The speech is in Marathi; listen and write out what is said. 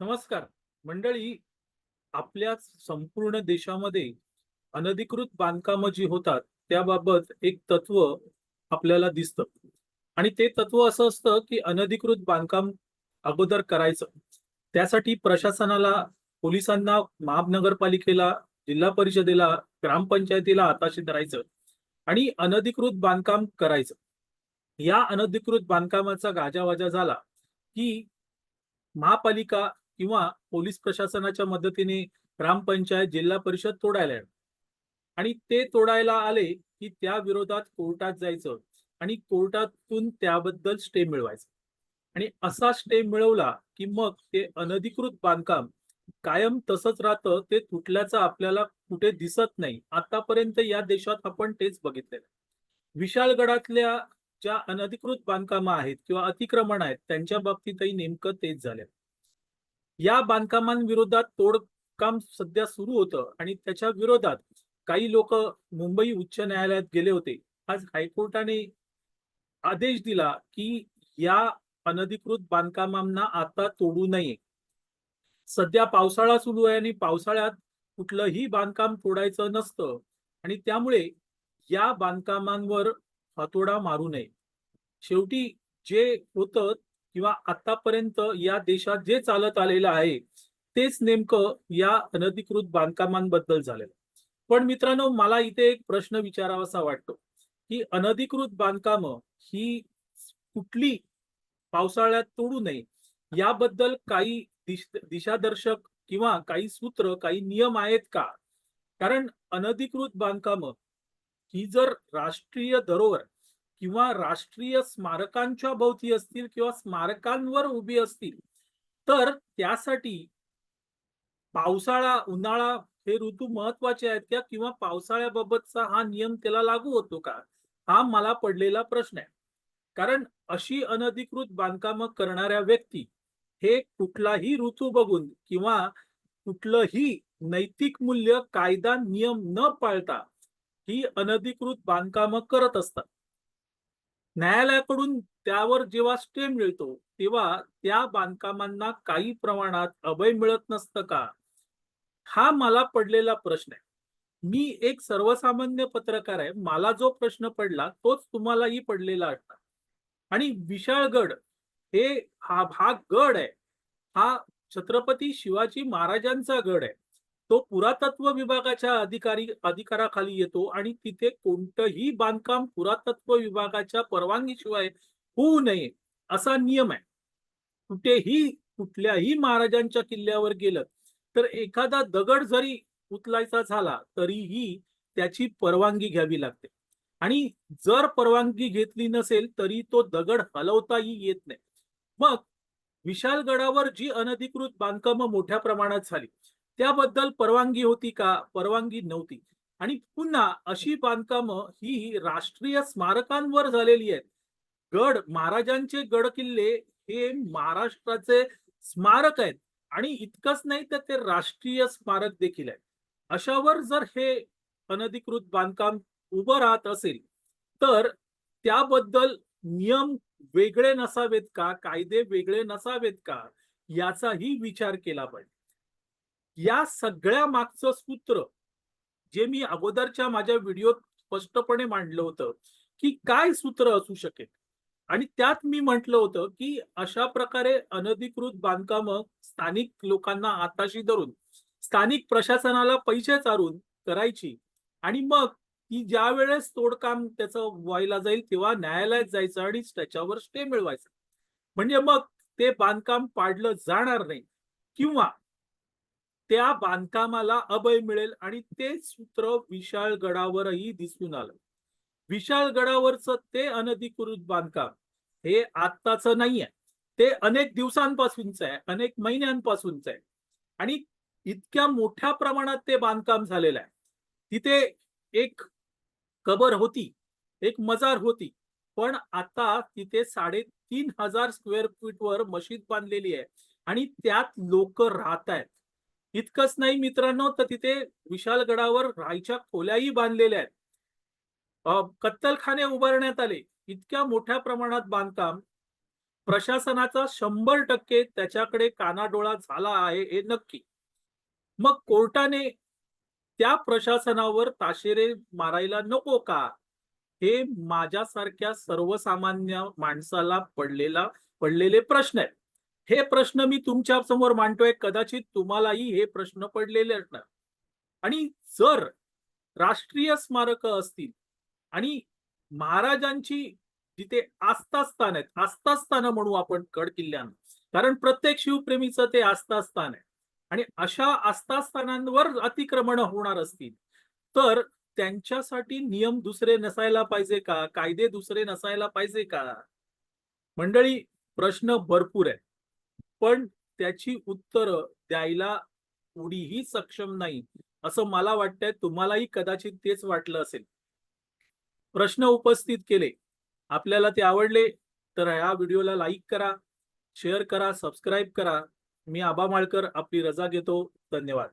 नमस्कार. मंडळी आपल्या संपूर्ण देशामध्ये अनधिकृत बांधकामं जी होतात त्याबाबत एक तत्व आपल्याला दिसतं. आणि ते तत्व असं असतं की अनधिकृत बांधकाम अगोदर करायचं. त्यासाठी प्रशासनाला पोलिसांना महानगरपालिकेला जिल्हा परिषदेला ग्रामपंचायतीला हाताशी धरायचं आणि अनधिकृत बांधकाम करायचं. या अनधिकृत बांधकामाचा गाजावाजा झाला की महापालिका किंवा पोलीस प्रशासनाच्या मदतीने ग्रामपंचायत जिल्हा परिषद तोडायला येणार. आणि ते तोडायला आले की त्या विरोधात कोर्टात जायचं आणि कोर्टातून त्याबद्दल स्टे मिळवायचं. आणि असा स्टे मिळवला की मग ते अनधिकृत बांधकाम कायम तसंच राहतं ते तुटल्याचं आपल्याला कुठे दिसत नाही. आतापर्यंत या देशात आपण तेच बघितलेलं विशालगडातल्या ज्या अनधिकृत बांधकामं आहेत किंवा अतिक्रमण आहेत त्यांच्या बाबतीतही नेमकं तेच झालं या बांधकामांविरोधात तोडकाम सध्या सुरू होतं आणि त्याच्या विरोधात काही लोक मुंबई उच्च न्यायालयात गेले होते. आज हायकोर्टाने आदेश दिला की या अनधिकृत बांधकामांना आता तोडू नये. सध्या पावसाळा सुरू आहे आणि पावसाळ्यात कुठलंही बांधकाम तोडायचं नसतं आणि त्यामुळे या बांधकामांवर हातोडा मारू नये. शेवटी जे होतं किंवा आतापर्यंत या देशात जे चालत आलेलं आहे तेच नेमकं या अनधिकृत बांधकामांबद्दल झालेलं. पण मित्रांनो मला इथे एक प्रश्न विचारावासा वाटतो की अनधिकृत बांधकामं ही कुठली पावसाळ्यात तोडू नये याबद्दल काही दिश दिशादर्शक किंवा काही सूत्र काही नियम आहेत का? कारण अनधिकृत बांधकामं ही जर राष्ट्रीय धरोहर किंवा राष्ट्रीय स्मारकांच्या भोवती असतील किंवा स्मारकांवर उभी असतील तर त्यासाठी पावसाळा उन्हाळा हे ऋतू महत्त्वाचे आहेत का? किंवा पावसाळ्याबाबतचा हा नियम त्याला लागू होतो का? हा मला पडलेला प्रश्न आहे. कारण अशी अनधिकृत बांधकामं करणाऱ्या व्यक्ती हे कुठलाही ऋतू बघून किंवा कुठलंही नैतिक मूल्य कायदा नियम न पाळता ही अनधिकृत बांधकामं करत असतात. न्यायालयाकडून त्यावर जेव्हा स्टे मिळतो तेव्हा त्या बांधकामांना काही प्रमाणात अभय मिळत नसतं का? हा मला पडलेला प्रश्न आहे. मी एक सर्वसामान्य पत्रकार आहे. मला जो प्रश्न पडला तोच तुम्हालाही पडलेला असणार. आणि विशाळगड हे हा भाग गड आहे. हा छत्रपती शिवाजी महाराजांचा गड आहे. तो पुरातत्व विभागाच्या अधिकारी अधिकाराखाली येतो आणि तिथे कोणतंही बांधकाम पुरातत्व विभागाच्या परवानगीशिवाय होऊ नये असा नियम आहे. कुठेही कुठल्याही महाराजांच्या किल्ल्यावर गेलं तर एखादा दगड जरी उचलायचा झाला तरीही त्याची परवानगी घ्यावी लागते. आणि जर परवानगी घेतली नसेल तरी तो दगड हलवताही येत नाही. मग विशालगडावर जी अनधिकृत बांधकामं मोठ्या प्रमाणात झाली त्याबद्दल परवानगी होती का? परवानगी नव्हती. आणि पुन्हा अशी बांधकामं ही राष्ट्रीय स्मारकांवर झालेली आहेत. गड महाराजांचे गड किल्ले हे महाराष्ट्राचे स्मारक आहेत. आणि इतकंच नाही तर ते राष्ट्रीय स्मारक देखील आहे अशावर जर हे अनधिकृत बांधकाम उभं राहत असेल तर त्याबद्दल नियम वेगळे नसावेत का? कायदे वेगळे नसावेत का? याचाही विचार केला पाहिजे. या सगळ्या मागचं सूत्र जे मी अगोदरच्या माझ्या व्हिडिओत स्पष्टपणे मांडलं होतं की काय सूत्र असू शकेल? आणि त्यात मी म्हटलं होतं की अशा प्रकारे अनधिकृत बांधकामं स्थानिक लोकांना हाताशी धरून स्थानिक प्रशासनाला पैसे चारून करायची. आणि मग की ज्या वेळेस तोडकाम त्याचं व्हायला जाईल तेव्हा न्यायालयात जायचं आणि त्याच्यावर स्टे मिळवायचं. म्हणजे मग ते बांधकाम पाडलं जाणार नाही. किंवा त्या बांधकामाला अभय मिळेल आणि ते सूत्र विशाळगडावरही दिसून आलं. विशाळगडावरचं ते अनधिकृत बांधकाम हे आत्ताच नाहीये. ते अनेक दिवसांपासूनच आहे अनेक महिन्यांपासूनच आहे. आणि इतक्या मोठ्या प्रमाणात ते बांधकाम झालेलं आहे. तिथे एक कबर होती एक मजार होती. पण आता तिथे साडेतीन हजार स्क्वेअर फीट वर मशीद बांधलेली आहे आणि त्यात लोक राहत आहेत. इतकंच नाही मित्रांनो तर तिथे विशालगडावर राहायच्या खोल्याही बांधलेल्या आहेत. कत्तलखाने उभारण्यात आले. इतक्या मोठ्या प्रमाणात बांधकाम प्रशासनाचा शंभर टक्के त्याच्याकडे कानाडोळा झाला आहे हे नक्की. मग कोर्टाने त्या प्रशासनावर ताशेरे मारायला नको का? हे माझ्यासारख्या सर्वसामान्य माणसाला पडलेला पडलेले प्रश्न आहेत. हे प्रश्न मी तुमच्यासमोर मांडतोय कदाचित तुम्हालाही हे प्रश्न पडलेले असणार. आणि जर राष्ट्रीय स्मारक असतील आणि महाराजांची जिथे आस्थास्थान आहेत आस्थास्थान म्हणू आपण गड किल्ल्यांना कारण प्रत्येक शिवप्रेमीचं ते आस्थास्थान आहे. आणि अशा आस्थास्थानांवर अतिक्रमण होणार असतील तर त्यांच्यासाठी नियम दुसरे नसायला पाहिजे का? कायदे दुसरे नसायला पाहिजे का? मंडळी प्रश्न भरपूर आहे पण त्याची उत्तरं द्यायला कुणीही सक्षम नाही असं मला वाटतंय. तुम्हालाही कदाचित तेच वाटलं असेल. प्रश्न उपस्थित केले. आपल्याला ते आवडले तर ह्या व्हिडिओला लाईक करा शेअर करा सबस्क्राईब करा. मी आबा माळकर आपली रजा घेतो. धन्यवाद.